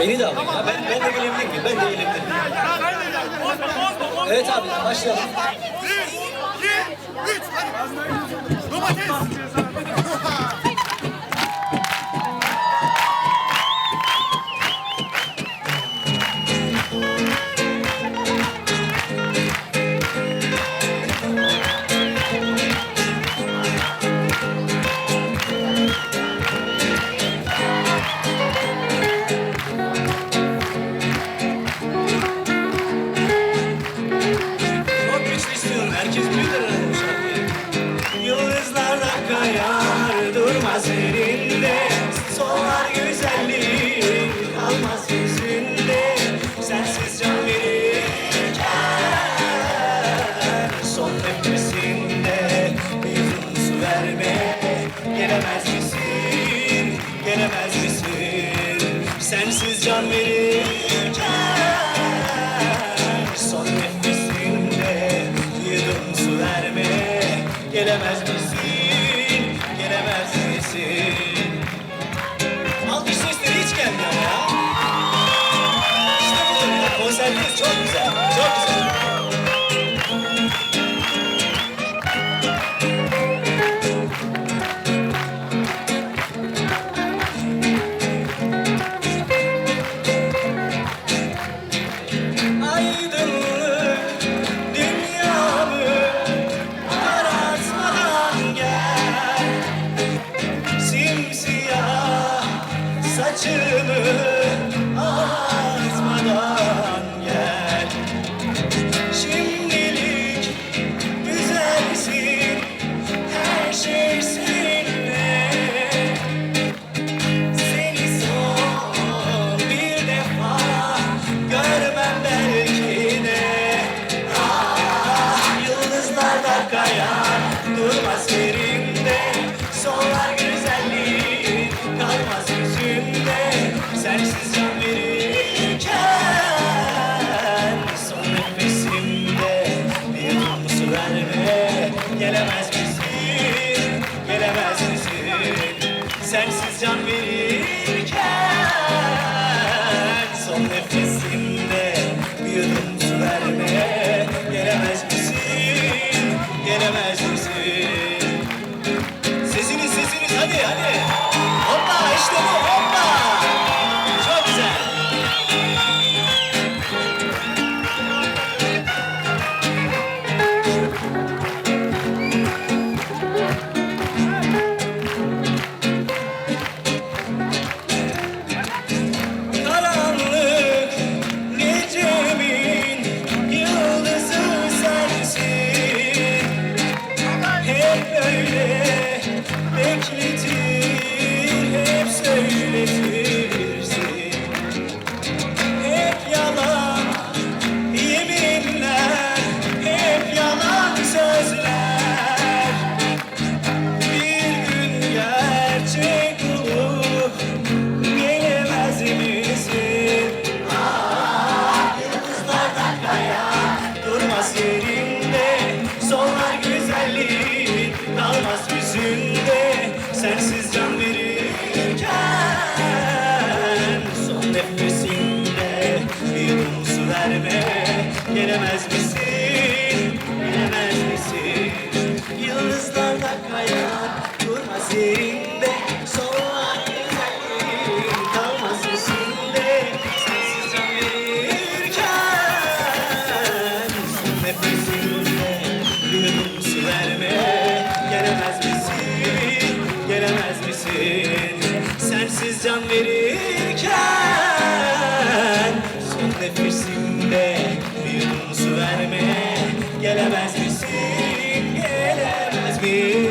Beni de alın ya. Ben, ben de gelebilir miyim? Ben de gelebilir miyim? Evet abi başlayalım. Bir, iki, üç. Hadi. Domates. Son nefesinde bir su verme. Gelemez misin, gelemez misin? Sensiz can verirken Son nefesinde bir su verme. Gelemez misin, gelemez misin? Alkış sesleri hiç gelmiyor ya. İşte ya konseriniz çok güzel, gönül misin, gelemez misin Sensiz can verirken Son nefesinde bir su verme Gelemez misin, verirken Son nefesimde bir su verme. Gelemez misin, gelemez misin?